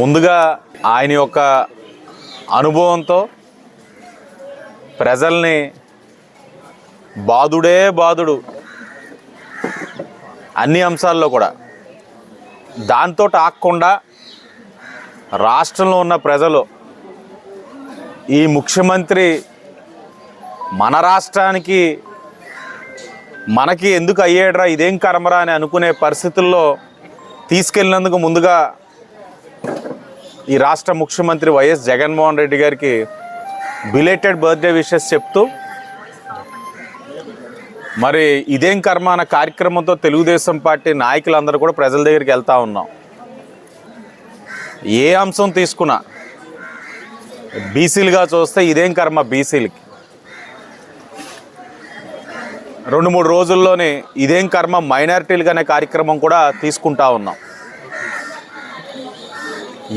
ముందుగా ఆయన యొక్క అనుభవంతో ప్రజల్ని బాధుడే బాధుడు అన్ని అంశాల్లో కూడా దాంతో ఆగకుండా రాష్ట్రంలో ఉన్న ప్రజలు ఈ ముఖ్యమంత్రి మన రాష్ట్రానికి మనకి ఎందుకు అయ్యాడరా ఇదేం కర్మరా అని అనుకునే పరిస్థితుల్లో తీసుకెళ్ళినందుకు ముందుగా ఈ రాష్ట్ర ముఖ్యమంత్రి వైఎస్ జగన్మోహన్ రెడ్డి గారికి బిలేటెడ్ బర్త్డే విషెస్ చెప్తూ మరి ఇదేం కర్మ అన్న కార్యక్రమంతో తెలుగుదేశం పార్టీ నాయకులందరూ కూడా ప్రజల దగ్గరికి వెళ్తూ ఉన్నాం. ఏ అంశం తీసుకున్నా బీసీలుగా చూస్తే ఇదేం కర్మ బీసీలకి? రెండు మూడు రోజుల్లోనే ఇదేం కర్మ మైనారిటీలుగా అనే కార్యక్రమం కూడా తీసుకుంటా ఉన్నాం.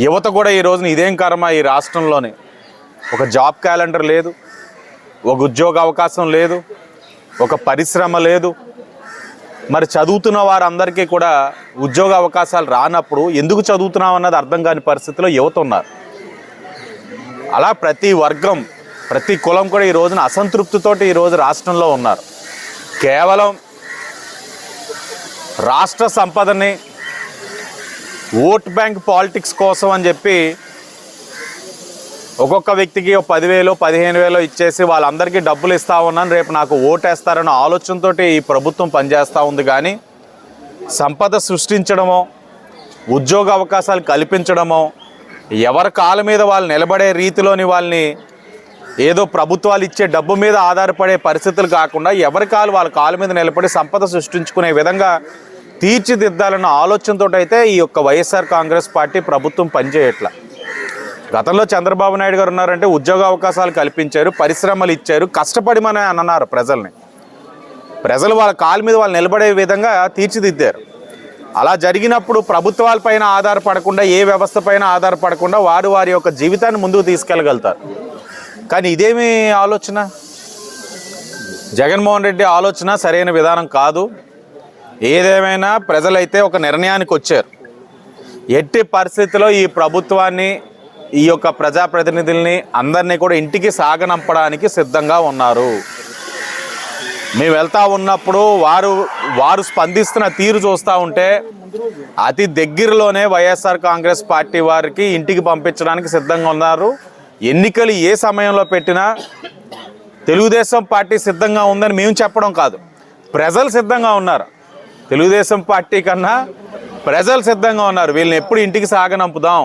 యువత కూడా ఈ రోజున ఇదేం కర్మ ఈ రాష్ట్రంలోనే? ఒక జాబ్ క్యాలెండర్ లేదు ఒక ఉద్యోగ అవకాశం లేదు ఒక పరిశ్రమ లేదు. మరి చదువుతున్న వారందరికీ కూడా ఉద్యోగ అవకాశాలు రానప్పుడు ఎందుకు చదువుతున్నాం అన్నది అర్థం కాని పరిస్థితిలో యువత ఉన్నారు. అలా ప్రతి వర్గం ప్రతి కులం కూడా ఈ రోజున అసంతృప్తితోటి ఈరోజు రాష్ట్రంలో ఉన్నారు. కేవలం రాష్ట్ర సంపదని ఓట్ బ్యాంక్ పాలిటిక్స్ కోసం అని చెప్పి ఒక్కొక్క వ్యక్తికి ఒక పదివేలు పదిహేను వేలు ఇచ్చేసి వాళ్ళందరికీ డబ్బులు ఇస్తా ఉన్నాను రేపు నాకు ఓటేస్తారన్న ఆలోచనతో ఈ ప్రభుత్వం పనిచేస్తూ ఉంది. కానీ సంపద సృష్టించడమో ఉద్యోగ అవకాశాలు కల్పించడమో ఎవరి కాళ్ళ మీద వాళ్ళు నిలబడే రీతిలోని వాళ్ళని ఏదో ప్రభుత్వాలు ఇచ్చే డబ్బు మీద ఆధారపడే పరిస్థితులు కాకుండా ఎవరి కాలు వాళ్ళ కాళ్ళ మీద నిలబడి సంపద సృష్టించుకునే విధంగా తీర్చిదిద్దాలన్న ఆలోచనతో అయితే ఈ యొక్క వైఎస్ఆర్ కాంగ్రెస్ పార్టీ ప్రభుత్వం పనిచేయట్ల. గతంలో చంద్రబాబు నాయుడు గారు ఉన్నారంటే ఉద్యోగ అవకాశాలు కల్పించారు పరిశ్రమలు ఇచ్చారు కష్టపడిమని అన్నారు ప్రజల్ని. ప్రజలు వాళ్ళ కాళ్ళ మీద వాళ్ళు నిలబడే విధంగా తీర్చిదిద్దారు. అలా జరిగినప్పుడు ప్రభుత్వాలపైన ఆధారపడకుండా ఏ వ్యవస్థ పైన ఆధారపడకుండా వారు వారి యొక్క జీవితాన్ని ముందుకు తీసుకెళ్ళగలుగుతారు. కానీ ఇదేమి ఆలోచన? జగన్మోహన్ రెడ్డి ఆలోచన సరైన విధానం కాదు. ఏదేమైనా ప్రజలైతే ఒక నిర్ణయానికి వచ్చారు. ఎట్టి పరిస్థితిలో ఈ ప్రభుత్వాన్ని ఈ యొక్క ప్రజాప్రతినిధుల్ని అందరినీ కూడా ఇంటికి సాగనంపడానికి సిద్ధంగా ఉన్నారు. మేము వెళ్తా ఉన్నప్పుడు వారు వారు స్పందిస్తున్న తీరు చూస్తూ ఉంటే అతి దగ్గరలోనే వైఎస్ఆర్ కాంగ్రెస్ పార్టీ వారికి ఇంటికి పంపించడానికి సిద్ధంగా ఉన్నారు. ఎన్నికలు ఏ సమయంలో పెట్టినా తెలుగుదేశం పార్టీ సిద్ధంగా ఉందని మేము చెప్పడం కాదు. ప్రజలు సిద్ధంగా ఉన్నారు. తెలుగుదేశం పార్టీ కన్నా ప్రజలు సిద్ధంగా ఉన్నారు. వీళ్ళని ఎప్పుడు ఇంటికి సాగనంపుదాం.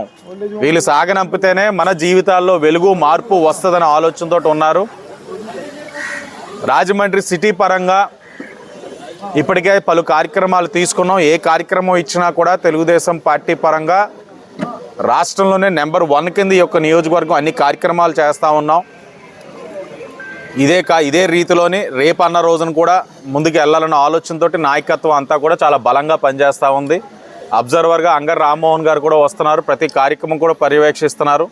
వీళ్ళు సాగనంపితేనే మన జీవితాల్లో వెలుగు మార్పు వస్తుందనే ఆలోచనతో ఉన్నారు. రాజమండ్రి సిటీ పరంగా ఇప్పటికే పలు కార్యక్రమాలు తీసుకున్నాం. ఏ కార్యక్రమం ఇచ్చినా కూడా తెలుగుదేశం పార్టీ పరంగా రాష్ట్రంలోనే నెంబర్ వన్ కింద ఈ యొక్క నియోజకవర్గం. అన్ని కార్యక్రమాలు చేస్తూ ఉన్నాం. ఇదే కా ఇదే రీతిలోని రేపు అన్న రోజున కూడా ముందుకు వెళ్ళాలన్న ఆలోచనతోటి నాయకత్వం అంతా కూడా చాలా బలంగా పనిచేస్తూ ఉంది. అబ్జర్వర్గా అంగర్ రామ్మోహన్ గారు కూడా వస్తున్నారు. ప్రతి కార్యక్రమం కూడా పర్యవేక్షిస్తున్నారు.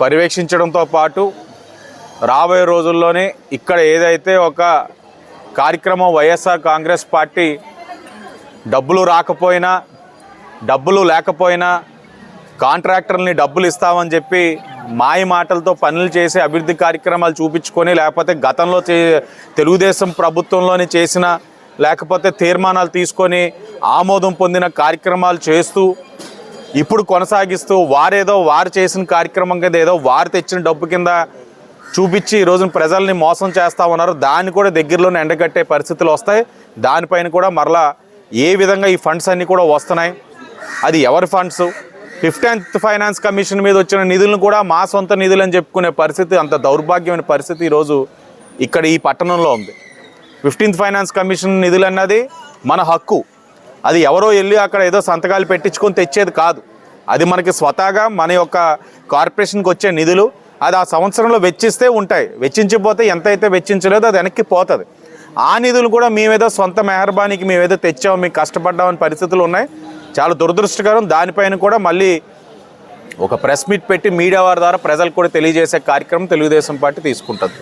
పర్యవేక్షించడంతో పాటు రాబోయే రోజుల్లోనే ఇక్కడ ఏదైతే ఒక కార్యక్రమం వైఎస్ఆర్ కాంగ్రెస్ పార్టీ డబ్బులు రాకపోయినా డబ్బులు లేకపోయినా కాంట్రాక్టర్ని డబ్బులు ఇస్తామని చెప్పి మాయ మాటలతో పనులు చేసి అభివృద్ధి కార్యక్రమాలు చూపించుకొని లేకపోతే గతంలో చే తెలుగుదేశం ప్రభుత్వంలోని చేసిన లేకపోతే తీర్మానాలు తీసుకొని ఆమోదం పొందిన కార్యక్రమాలు చేస్తూ ఇప్పుడు కొనసాగిస్తూ వారేదో వారు చేసిన కార్యక్రమం కింద ఏదో వారు తెచ్చిన డబ్బు కింద చూపించి ఈ రోజున ప్రజల్ని మోసం చేస్తూ ఉన్నారు. దాన్ని కూడా దగ్గరలోనే ఎండగట్టే పరిస్థితులు వస్తాయి. దానిపైన కూడా మరలా ఏ విధంగా ఈ ఫండ్స్ అన్నీ కూడా వస్తున్నాయి అది ఎవరి ఫండ్స్? ఫిఫ్టీన్త్ ఫైనాన్స్ కమిషన్ మీద వచ్చిన నిధులను కూడా మా సొంత నిధులు అని చెప్పుకునే పరిస్థితి అంత దౌర్భాగ్యమైన పరిస్థితి ఈరోజు ఇక్కడ ఈ పట్టణంలో ఉంది. ఫిఫ్టీన్త్ ఫైనాన్స్ కమిషన్ నిధులు అన్నది మన హక్కు. అది ఎవరో వెళ్ళి అక్కడ ఏదో సంతకాలు పెట్టించుకొని తెచ్చేది కాదు. అది మనకి స్వతహాగా మన యొక్క కార్పొరేషన్కి వచ్చే నిధులు అది ఆ సంవత్సరంలో వెచ్చిస్తే ఉంటాయి. వెచ్చించిపోతే ఎంతైతే వెచ్చించలేదో అది వెనక్కి పోతుంది. ఆ నిధులు కూడా మేమేదో సొంత మెహర్బానికి మేమేదో తెచ్చాము మీకు కష్టపడ్డామని పరిస్థితులు ఉన్నాయి. చాలా దురదృష్టకరం. దానిపైన కూడా మళ్ళీ ఒక ప్రెస్ మీట్ పెట్టి మీడియా వారి ద్వారా ప్రజలకు కూడా తెలియజేసే కార్యక్రమం తెలుగుదేశం పార్టీ తీసుకుంటుంది.